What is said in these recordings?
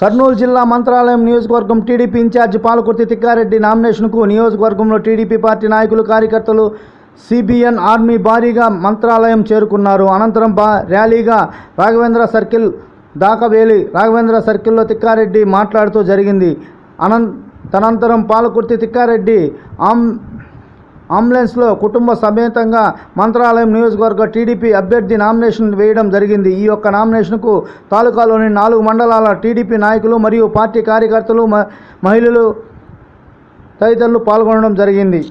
కర్నూలు జిల్లా మంత్రాలయం నియోజకవర్గం TDP incharge Palakurthi Tikkareddy నామినేషన్కు నియోజకవర్గంలో టీడీపీ పార్టీ నాయకులు కార్యకర్తలు సిబిఎన్ ఆర్మీ భారీగా మంత్రాలయం చేరుకున్నారు. అనంతరం బా ర్యాలీగా రాఘవేంద్ర సర్కిల్ దాకా వేలి రాఘవేంద్ర సర్కిల్లో తిక్కారెడ్డి మాట్లాడుతూ జరిగింది. అనంత తనంతరం పాలకుర్తి తిక్కారెడ్డి ఆమ్ అంబులెన్స్లో కుటుంబ సమేతంగా మంత్రాలయం నియోజకవర్గ టీడీపీ అభ్యర్థి నామినేషన్ వేయడం జరిగింది. ఈ యొక్క నామినేషన్కు తాలూకాలోని నాలుగు మండలాల టీడీపీ నాయకులు మరియు పార్టీ కార్యకర్తలు మహిళలు తదితరులు పాల్గొనడం జరిగింది.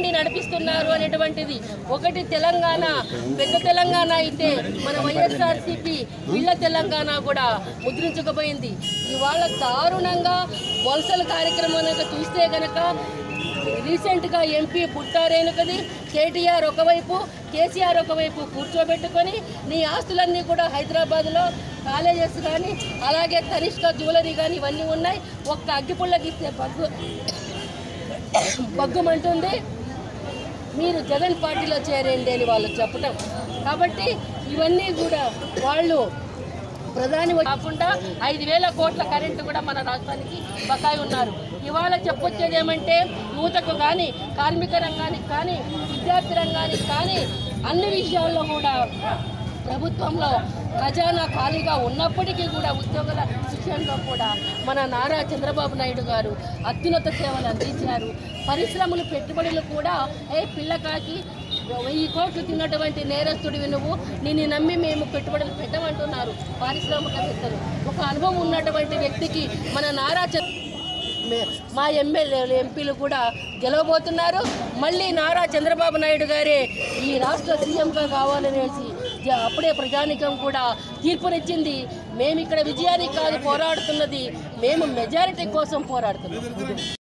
ఉండి నడిపిస్తున్నారు అనేటువంటిది. ఒకటి తెలంగాణ పెద్ద తెలంగాణ అయితే మన వైఎస్ఆర్సీపీ వీళ్ళ తెలంగాణ కూడా ముద్రించకపోయింది. ఇవాళ దారుణంగా వలసల కార్యక్రమం చూస్తే కనుక రీసెంట్గా ఎంపీ పుట్టారేనుకది కేటీఆర్ ఒకవైపు కేసీఆర్ ఒకవైపు కూర్చోబెట్టుకొని నీ ఆస్తులన్నీ కూడా హైదరాబాద్లో కాలేజెస్ కానీ అలాగే తనిష్క జ్యువెలరీ కానీ ఇవన్నీ ఉన్నాయి. ఒక్క అగ్గిపుల్లకి ఇస్తే బగ్గు బగ్గుమంటుంది. మీరు జగన్ పార్టీలో చేరండి అని వాళ్ళు చెప్పటం. కాబట్టి ఇవన్నీ కూడా వాళ్ళు ప్రధాని కాకుండా ఐదు వేల కోట్ల కరెంటు కూడా మన రాష్ట్రానికి బకాయి ఉన్నారు. ఇవాళ చెప్పొచ్చేది ఏమంటే యువతకు కానీ కార్మిక రంగానికి కానీ విద్యార్థి రంగానికి కానీ అన్ని విషయాల్లో కూడా ప్రభుత్వంలో ఖజానా ఖాళీగా ఉన్నప్పటికీ కూడా ఉద్యోగుల విషయంలో కూడా మన నారా చంద్రబాబు నాయుడు గారు అత్యున్నత సేవలు అందించారు. పరిశ్రమలు పెట్టుబడులు కూడా ఏ పిల్లకాకి వెయ్యి కోట్లు తిన్నటువంటి నేరస్తుడివి నువ్వు. నిన్ను నమ్మి మేము పెట్టుబడులు పెట్టమంటున్నారు పారిశ్రామికవేత్తలు. ఒక అనుభవం ఉన్నటువంటి వ్యక్తికి మన నారా మా ఎమ్మెల్యేలు ఎంపీలు కూడా గెలవబోతున్నారు. మళ్ళీ నారా చంద్రబాబు నాయుడు గారే ఈ రాష్ట్ర సీఎంగా కావాలనేసి అప్పుడే ప్రజానికం కూడా తీర్పునిచ్చింది. మేము ఇక్కడ విజయానికి కాదు పోరాడుతున్నది. మేము మెజారిటీ కోసం పోరాడుతున్నాం.